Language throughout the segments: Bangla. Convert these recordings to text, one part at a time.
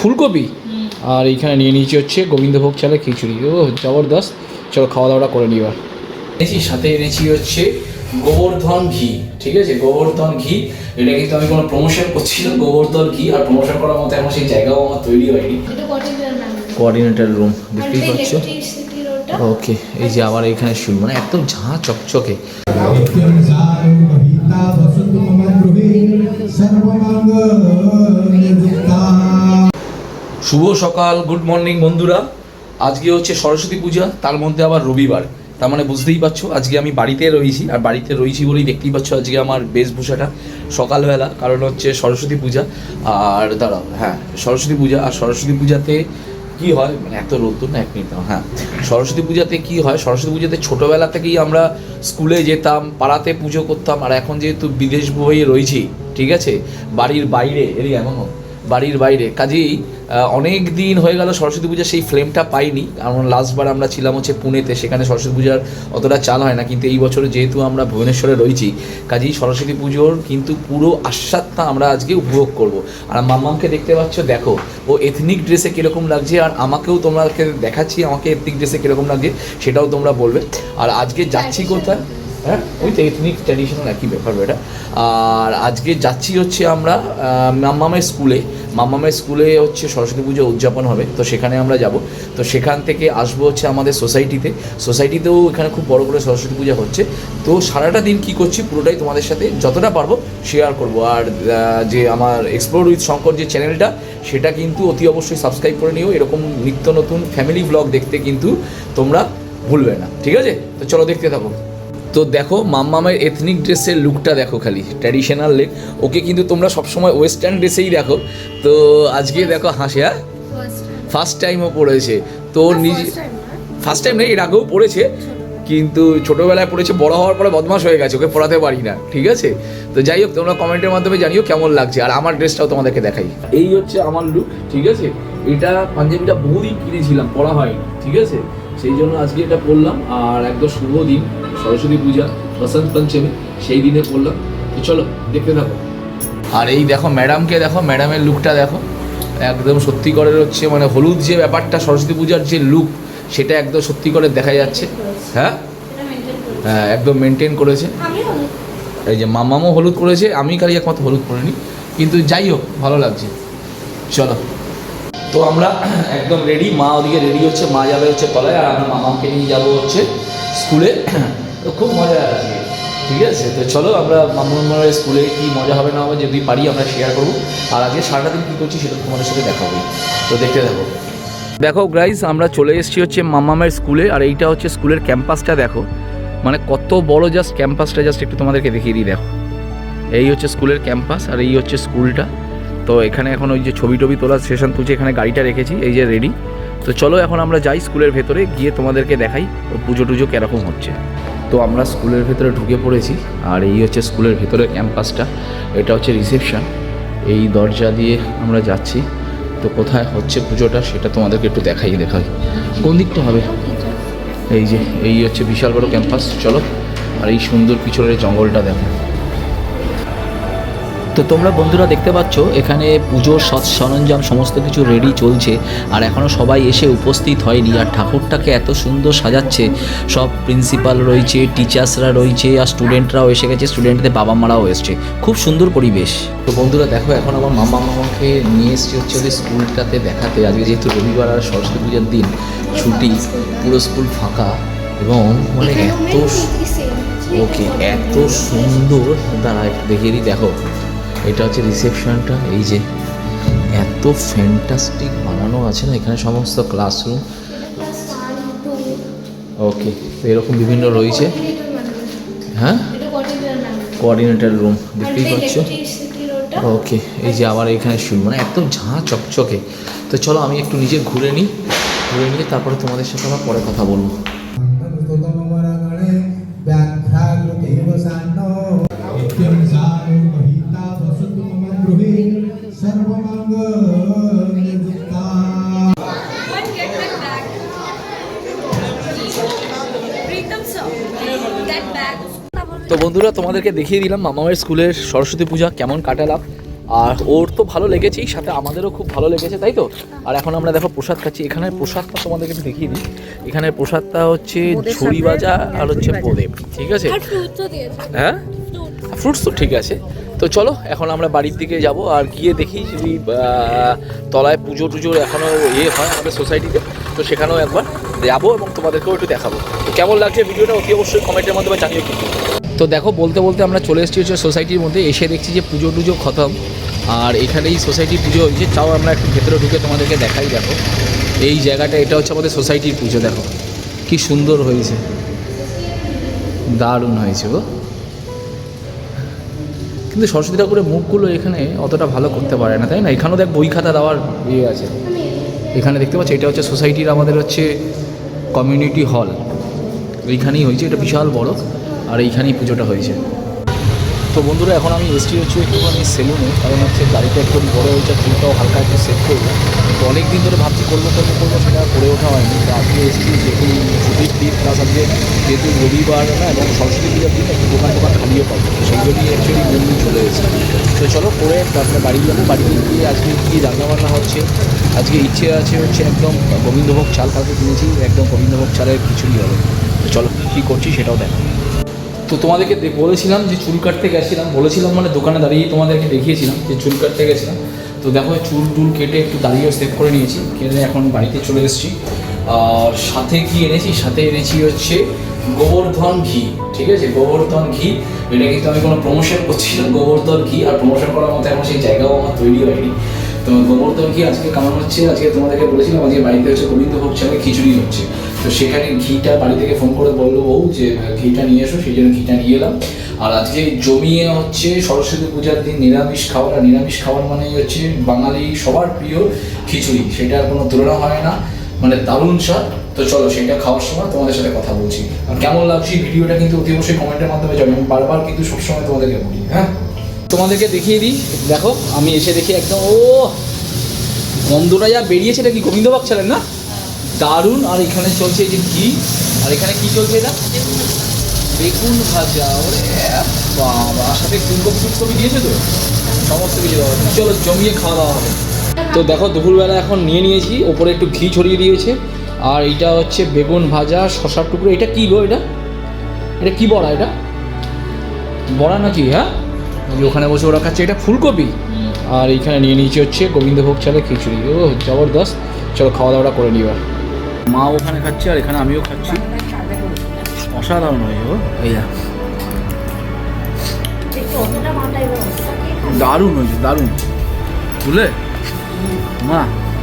ফুলকপি। আর এইখানে নিয়ে নিয়েছি হচ্ছে গোবিন্দভোগ চালে খিচুড়ি। ও জবরদস্ত। চলো খাওয়া দাওয়াটা করে নিবার এনেছি সাথে এনেছি হচ্ছে গোবর্ধন ঘি ঠিক আছে? গোবর্ধন ঘি। এটা কিন্তু আমি কোনো প্রমোশন করছি না। গোবর্ধন ঘি আর প্রমোশন করার মতো এখন সেই জায়গাও আমার তৈরি হয়নি। কোঅর্ডিনেটর রুম দেখতেই পাচ্ছ? ওকে এই যে আবার এখানে শুরু। মানে একদম ঝাঁ চকচকে। শুভ সকাল গুড মর্নিং বন্ধুরা। আজকে হচ্ছে সরস্বতী পূজা, তার মধ্যে আবার রবিবার। তার মানে বুঝতেই পারছ, আজকে আমি বাড়িতে রয়েছি, আর বাড়িতে রয়েছি বলেই দেখতেই পাচ্ছ আজকে আমার বেশভূষাটা সকালবেলা, কারণ হচ্ছে সরস্বতী পূজা, আর দাঁড়াও হ্যাঁ সরস্বতী পূজা, আর সরস্বতী পূজাতে কি হয় মানে এত রোদ্দুর না, এক মিনিট হ্যাঁ সরস্বতী পূজাতে কি হয়, সরস্বতী পূজাতে ছোটোবেলা থেকেই আমরা স্কুলে যেতাম, পাড়াতে পুজো করতাম, আর এখন যেহেতু বিদেশ বয়ে রয়েছি, ঠিক আছে, বাড়ির বাইরে এরই এমন বাড়ির বাইরে। কাজেই অনেক দিন হয়ে গেল সরস্বতী পূজার সেই ফ্লেমটা পাইনি। কারণ লাস্টবার আমরা ছিলাম হচ্ছে পুনেতে সেখানে সরস্বতী পূজার অতটা চাল হয় না কিন্তু এই বছর যেহেতু আমরা ভুবনেশ্বরে রয়েছি কাজেই সরস্বতী পুজোর কিন্তু পুরো আস্বাদটা আমরা আজকে উপভোগ করব। আর মাম্মামকে দেখতে পাচ্ছ দেখো ও এথনিক ড্রেসে কীরকম লাগছে আর আমাকেও তোমাকে দেখাচ্ছি আমাকে এথনিক ড্রেসে কীরকম লাগছে সেটাও তোমরা বলবে। আর আজকে যাচ্ছি কোথায়? হ্যাঁ ওই তো এথনিক ট্র্যাডিশনাল একই ব্যাপার এটা আর আজকে যাচ্ছি হচ্ছে আমরা মাম্মামের স্কুলে। মাম্মামের স্কুলে হচ্ছে সরস্বতী পুজো উদযাপন হবে, তো সেখানে আমরা যাব। তো সেখান থেকে আসব হচ্ছে আমাদের সোসাইটিতে সোসাইটিতেও এখানে খুব বড় করে সরস্বতী পূজা হচ্ছে। তো সারাটা দিন কি করছি পুরোটাই তোমাদের সাথে যতটা পারব শেয়ার করব। আর যে আমার এক্সপ্লোর উইথ শঙ্কর যে চ্যানেলটা সেটা কিন্তু অতি অবশ্যই সাবস্ক্রাইব করে নিও। এরকম নিত্য নতুন ফ্যামিলি ব্লগ দেখতে কিন্তু তোমরা ভুলবে না। ঠিক আছে? তো চলো দেখতে থাকো। তো দেখো মাম্মামের এথনিক ড্রেসের লুকটা দেখো খালি ট্র্যাডিশনাল লেক ওকে কিন্তু তোমরা সবসময় ওয়েস্টার্ন ড্রেসেই দেখো। তো আজকে দেখো হাসে হ্যাঁ? ফার্স্ট টাইমও পড়েছে। তো নিজে ফার্স্ট টাইম নেই এর আগেও পড়েছে। কিন্তু ছোটোবেলায় পড়েছে বড় হওয়ার পরে বদমাশ হয়ে গেছে ওকে পড়াতে পারি না ঠিক আছে? তো যাই হোক তোমরা কমেন্টের মাধ্যমে জানিও কেমন লাগছে আর আমার ড্রেসটাও তোমাদেরকে দেখাই। এই হচ্ছে আমার লুক ঠিক আছে? এটা পাঞ্জাবিটা বহুদিন কিনেছিলাম পড়া হয়নি ঠিক আছে? সেই জন্য আজকে এটা পড়লাম আর একদম শুভ দিন। সরস্বতী পূজা, বসন্ত পঞ্চমী, সেই দিনে পরলাম তো চলো, দেখতে থাকো। আর এই দেখো ম্যাডামকে দেখো, ম্যাডামের লুকটা দেখো। একদম সত্যি করে হচ্ছে মানে হলুদ যে ব্যাপারটা, সরস্বতী পূজার যে লুক সেটা একদম সত্যি করে দেখা যাচ্ছে। হ্যাঁ? হ্যাঁ একদম মেনটেন করেছে। এই যে মামামও হলুদ করেছে, আমি খালি একমাত্র হলুদ করিনি কিন্তু যাই হোক, ভালো লাগছে। চলো। তো আমরা একদম রেডি মা ওদিকে রেডি হচ্ছে, মা যাবে হচ্ছে তলায়, আর আমরা মামাকে নিয়ে যাব হচ্ছে স্কুলে। তো খুব মজা আছে ঠিক আছে? তো চলো আমরা মামুর স্কুলে কি মজা হবে না হবে যদি পারি আমরা শেয়ার করব। আর আজকে সারাটা দিন কী করছি সেটা তোমাদের সাথে দেখা হবে। তো দেখতে থাকো। দেখো গ্রাইস আমরা চলে এসেছি হচ্ছে মামামের স্কুলে আর এইটা হচ্ছে স্কুলের ক্যাম্পাসটা দেখো। মানে কত বড় জাস্ট ক্যাম্পাসটা জাস্ট একটু তোমাদেরকে দেখিয়ে দিই, দেখো। এই হচ্ছে স্কুলের ক্যাম্পাস আর এই হচ্ছে স্কুলটা তো এখানে এখন ওই যে ছবি টবি তোলার সেশন তুলছে, এখানে গাড়িটা রেখেছি, এই যে রেডি তো চলো এখন আমরা যাই স্কুলের ভেতরে, গিয়ে তোমাদেরকে দেখাই ও পুজো টুজো কীরকম হচ্ছে। তো আমরা স্কুলের ভেতরে ঢুকে পড়েছি আর এই হচ্ছে স্কুলের ভেতরে ক্যাম্পাসটা। এটা হচ্ছে রিসেপশান। এই দরজা দিয়ে আমরা যাচ্ছি। তো কোথায় হচ্ছে পুজোটা সেটা তোমাদেরকে একটু দেখাই দেখাই। কোন দিকটা হবে? এই যে, এই হচ্ছে বিশাল বড় ক্যাম্পাস। চলো, আর এই সুন্দর পিছনের জঙ্গলটা দেখো। তো তোমরা বন্ধুরা দেখতে পাচ্ছ এখানে পুজোর সৎ সরঞ্জাম সমস্ত কিছু রেডি চলছে। আর এখনও সবাই এসে উপস্থিত হয়নি। আর ঠাকুরটাকে এত সুন্দর সাজাচ্ছে। সব প্রিন্সিপাল রয়েছে টিচার্সরা রয়েছে আর স্টুডেন্টরাও এসে গেছে। স্টুডেন্টদের বাবা মারাও এসছে। খুব সুন্দর পরিবেশ। তো বন্ধুরা দেখো এখন আমার মামা মামাকে নিয়ে এসছি হচ্ছে ওদের স্কুলটাতে দেখাতে। আজকে যেহেতু রবিবার আর সরস্বতী পূজার দিন ছুটি পুরো স্কুল ফাঁকা এবং মানে এত ওকে এত সুন্দর। দাঁড়া দেখিয়ে দিই। দেখো। এটা হচ্ছে রিসেপশনটা এই যে এত ফ্যান্টাস্টিক বানানো আছে না, এখানে সমস্ত ক্লাসরুম ওকে তো এরকম বিভিন্ন রয়েছে। হ্যাঁ? কোঅর্ডিনেটর রুম দেখতেই পাচ্ছ? ওকে এই যে আবার এখানে শুরু মানে একদম ঝাঁ চকচকে। তো চলো আমি একটু নিজে ঘুরে নিই, ঘুরে নিয়ে তারপরে তোমাদের সাথে আমার পরে কথা বলব। वसतु मम गृहे सर्वमङ्गलयुक्ता Pritam sir, get back. তো বন্ধুরা তোমাদেরকে দেখিয়ে দিলাম মামামের স্কুলের সরস্বতী পূজা কেমন কাটালাম আর ওর তো ভালো লেগেছেই সাথে আমাদেরও খুব ভালো লেগেছে তাই তো আর এখন আমরা দেখো প্রসাদ খাচ্ছি এখানে প্রসাদটা তোমাদেরকে একটু দেখিয়ে দিই এখানে প্রসাদটা হচ্ছে ঝুড়ি ভাজা আর হচ্ছে বোদেব ঠিক আছে আর ফ্রুটসও দিয়েছে হ্যাঁ ফ্রুট ফ্রুটস তো ঠিক আছে তো চলো, এখন আমরা বাড়ির দিকে যাব আর গিয়ে দেখি যদি তলায় পুজো টুজোর এখনও ইয়ে হয় আমাদের সোসাইটিতে তো সেখানেও একবার যাব এবং তোমাদেরকেও একটু দেখাবো। তো কেমন লাগছে ভিডিওটা অতি অবশ্যই কমেন্টের মাধ্যমে জানিও কিন্তু। তো দেখো, বলতে বলতে আমরা চলে এসেছি হচ্ছে সোসাইটির মধ্যে, এসে দেখছি যে পুজো টুজো খতম। আর এখানেই সোসাইটি পুজো হয়েছে চাও আমরা একটু ভেতরে ঢুকে তোমাদেরকে দেখাই, দেখো। এই জায়গাটা, এটা হচ্ছে আমাদের সোসাইটির পুজো, দেখো। কি সুন্দর হয়েছে। দারুণ হয়েছে গো। কিন্তু সরস্বতী ঠাকুরের মুখগুলো এখানে অতটা ভালো করতে পারে না, তাই না? এখানেও দেখ বই খাতা দেওয়ার ইয়ে আছে। এখানে দেখতে পাচ্ছি, এটা হচ্ছে সোসাইটির আমাদের হচ্ছে কমিউনিটি হল। এইখানেই হয়েছে, এটা বিশাল বড়, আর এইখানেই পুজোটা হয়েছে। তো বন্ধুরা, এখন আমি এসছি হচ্ছে আমি সেলুনে কারণ হচ্ছে গাড়িটা একটু বড় হয়েছে চুলটাও হালকা একটু সেট করব। অনেক দিন ধরে ভাবছি করব করব করব সেটা করে ওঠা হয়নি। তো আজকে এসেছি যেহেতু ছুটির দিন প্লাস আজকে যেহেতু রবিবার না, এবং সরস্বতী পূজার দিন, একটু দোকান টোকান খালিয়ে পাবো। সেই জন্যই অ্যাকচুয়ালি মন্দির চলে এসেছি। তো চলো করে তারপরে বাড়ি যাব। বাড়ি গিয়ে আজকে কী রান্নাবান্না হচ্ছে? আজকে ইচ্ছে আছে হচ্ছে একদম গোবিন্দভোগ চাল কালকে কিনেছি, একদম গোবিন্দভোগ চালের খিচুড়ি হবে। তো চলো কী করছি সেটাও দেখো। তো তোমাদেরকে বলেছিলাম যে চুল কাটতে গেছিলাম। বলেছিলাম মানে দোকানে দাঁড়িয়ে তোমাদেরকে দেখিয়েছিলাম যে চুল কাটতে গেছিলাম। তো দেখো, চুল টুল কেটে একটু দাঁড়িয়ে সেভ করে নিয়েছি। কেটে এখন বাড়িতে চলে এসেছি। আর সাথে কি এনেছি? সাথে এনেছি হচ্ছে গোবর্ধন ঘি, ঠিক আছে? গোবর্ধন ঘি। এটা কিন্তু আমি কোনো প্রমোশন করছি না। গোবর্ধন ঘি আর প্রমোশন করার মতো এখন সেই জায়গাও আমার তৈরি হয়নি। তো গোবর্ধন ঘি আজকে কেমন হচ্ছে। আজকে তোমাদেরকে বলেছিলাম, আজকে বাড়িতে হচ্ছে গোবিন্দ ভোগ চালে খিচুড়ি হচ্ছে। তো সেখানে ঘিটা বাড়ি থেকে ফোন করে বলল বউ যে ঘিটা নিয়ে এসো, সেই জন্য ঘিটা নিয়ে এলাম। আর আজকে জমিয়ে হচ্ছে সরস্বতী পূজার দিন নিরামিষ খাবার, আর নিরামিষ খাবার মানে হচ্ছে বাঙালি সবার প্রিয় খিচুড়ি। সেটার কোনো তুলনা হয় না মানে দারুণ স্বাদ। তো চলো সেটা খাওয়ার সময় তোমাদের সাথে কথা বলছি। আর কেমন লাগছে ভিডিওটা কিন্তু অতি অবশ্যই কমেন্টের মাধ্যমে জানাবে আমি বারবার কিন্তু সবসময় তোমাদেরকে বলি হ্যাঁ? তোমাদেরকে দেখিয়ে দিই। দেখো, আমি এসে দেখি একদম ও গন্ধটা যা বেরিয়েছে, এটা কি গোবিন্দবাগ ছিলেন না? দারুণ। আর এখানে চলছে এই যে ঘি। আর এখানে কি চলছে এটা? বেগুন ভাজা। ওরে বাবা সাথে ফুলকপি ফুলকপি দিয়েছে তো? সমস্ত কিছু। চলো জমিয়ে খাওয়া দাওয়া হবে। তো দেখো, দুপুরবেলা এখন নিয়ে নিয়েছি। ওপরে একটু ঘি ছড়িয়ে দিয়েছে। আর এইটা হচ্ছে বেগুন ভাজা শশার টুকরো। এটা কী গো এটা? এটা কি বড়া এটা? বড়া নাকি হ্যাঁ? ওখানে বসে ওরা খাচ্ছে। এটা ফুলকপি। আর এইখানে নিয়ে নিয়েছি হচ্ছে গোবিন্দভোগ চালের খিচুড়ি। ও জবরদস্ত। চলো খাওয়া দাওয়াটা করে নিবা মা ওখানে খাচ্ছে আর এখানে আমিও খাচ্ছি। অসাধারণ হয়েছে ও এই যা। অতটা মাথায় দারুণ হয়েছে, দারুণ। বুঝলে? মা,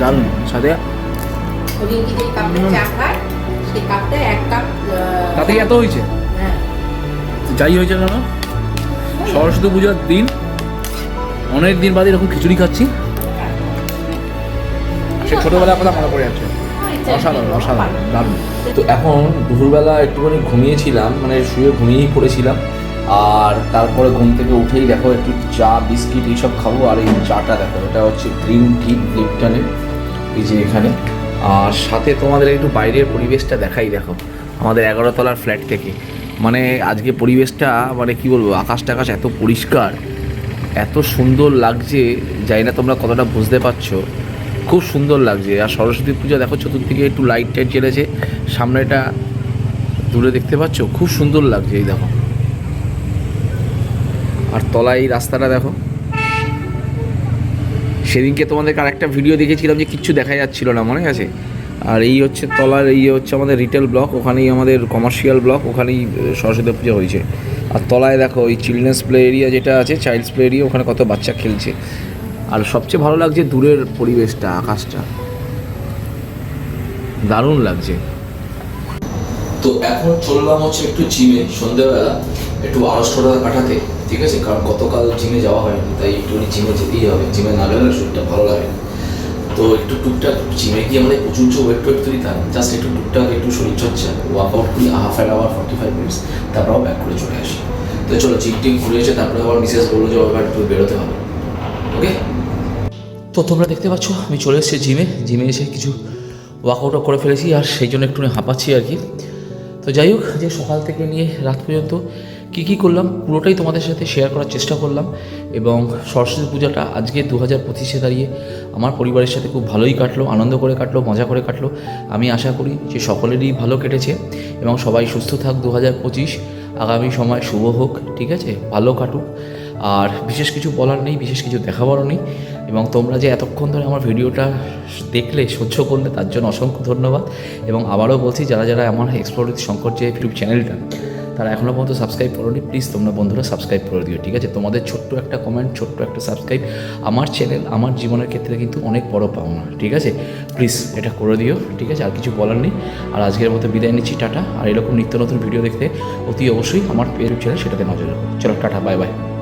দারুণ। সাথে তাতে এত হয়েছে? হ্যাঁ যাই হয়েছে কেন? সরস্বতী পূজার দিন, অনেক দিন বাদে এরকম খিচুড়ি খাচ্ছি। সে ছোটোবেলার কথা মনে পড়ে যাচ্ছে। অসাধারণ অসাধারণ দারুণ। তো এখন দুপুরবেলা একটুখানি ঘুমিয়েছিলাম মানে শুয়ে ঘুমিয়েই পড়েছিলাম। আর তারপরে ঘুম থেকে উঠেই দেখো একটু চা বিস্কিট এইসব খাব আর এই চাটা দেখো এটা হচ্ছে গ্রিন টি লিপটনের এই যে এখানে। আর সাথে তোমাদের একটু বাইরের পরিবেশটা দেখাই দেখো আমাদের এগারো তলার ফ্ল্যাট থেকে। মানে আজকে পরিবেশটা মানে কি বলব আকাশ টাকাশ এত পরিষ্কার এত সুন্দর লাগছে জানি না তোমরা কতটা বুঝতে পারছ। খুব সুন্দর লাগছে। আর সরস্বতী পূজা দেখো চতুর্দিকে একটু লাইট টাইট জ্বেলেছে। সামনেটা দূরে দেখতে পাচ্ছ? খুব সুন্দর লাগছে এই দেখো। আর তলায় এই রাস্তাটা দেখো। সেদিনকে তোমাদেরকে আরেকটা ভিডিও দেখেছিলাম যে কিচ্ছু দেখা যাচ্ছিল না, মনে আছে? আর এই হচ্ছে তলার, এই হচ্ছে আমাদের রিটেল ব্লক ওখানেই আমাদের কমার্শিয়াল ব্লক ওখানেই সরস্বতী পূজা হয়েছে। আর তলায় দেখো, ওই চিলড্রেন্স প্লে এরিয়া যেটা আছে চাইল্ডস প্লে এরিয়া ওখানে কত বাচ্চা খেলছে। আর সবচেয়ে ভালো লাগছে দূরের পরিবেশটা, আকাশটা। দারুণ লাগছে। তো এখন চললাম হচ্ছে একটু জিমে সন্ধ্যেবেলা একটু আড়ষ্টটা কাটাতে, ঠিক আছে? কারণ গতকাল জিমে যাওয়া হয়নি, তাই একটু জিমে যেতেই হবে। জিমে না গেলে শরীরটা ভালো লাগে তো একটু টুকটাক জিমে গিয়ে আমাদের প্রচুর ওয়েট টোয়েট তুলি তার জাস্ট একটু টুকটাক একটু শরীরচর্চা ওয়ার্কআউট করি half an hour forty five minutes তারপর ব্যাক করে চলে আসি। তো চলো জিম টিম ঘুরে এসে তারপরে আবার মিসেস বলল যে আবার একটু বেরোতে হবে। ওকে তো তোমরা দেখতে পাচ্ছ, আমি চলে এসেছি জিমে জিমে এসে কিছু ওয়ার্কআউটও করে ফেলেছি আর সেই জন্য একটু হাঁপাচ্ছি আর কি। তো যাই হোক যে সকাল থেকে নিয়ে রাত পর্যন্ত কী কী করলাম, পুরোটাই তোমাদের সাথে শেয়ার করার চেষ্টা করলাম এবং সরস্বতী পূজাটা আজকে দু হাজার পঁচিশে দাঁড়িয়ে আমার পরিবারের সাথে খুব ভালোই কাটলো, আনন্দ করে কাটলো, মজা করে কাটলো। আমি আশা করি যে সকলেরই ভালো কেটেছে এবং সবাই সুস্থ থাক দু হাজার পঁচিশ। আগামী সময় শুভ হোক, ঠিক আছে? ভালো কাটুক। আর বিশেষ কিছু বলার নেই, বিশেষ কিছু দেখাবারও নেই। এবং তোমরা যে এতক্ষণ ধরে আমার ভিডিওটা দেখলে, সহ্য করলে, তার জন্য অসংখ্য ধন্যবাদ। এবং আবারও বলছি, যারা যারা আমার এক্সপ্লোর শঙ্কর যে ইউটিউব চ্যানেলটা, তারা এখনও পর্যন্ত সাবস্ক্রাইব করোনি প্লিজ তোমরা বন্ধুরা সাবস্ক্রাইব করে দিও, ঠিক আছে? তোমাদের ছোট্ট একটা কমেন্ট ছোট্ট একটা সাবস্ক্রাইব আমার চ্যানেল আমার জীবনের ক্ষেত্রে কিন্তু অনেক বড় পাওনা, ঠিক আছে? প্লিজ এটা করে দিও, ঠিক আছে? আর কিছু বলার নেই। আর আজকের মতো বিদায় নিচ্ছি, টাটা। আর এরকম নিত্য নতুন ভিডিও দেখতে অতি অবশ্যই আমার ইউটিউব চ্যানেল সেটাতে নজর রাখো। চলো, টাটা বাই বাই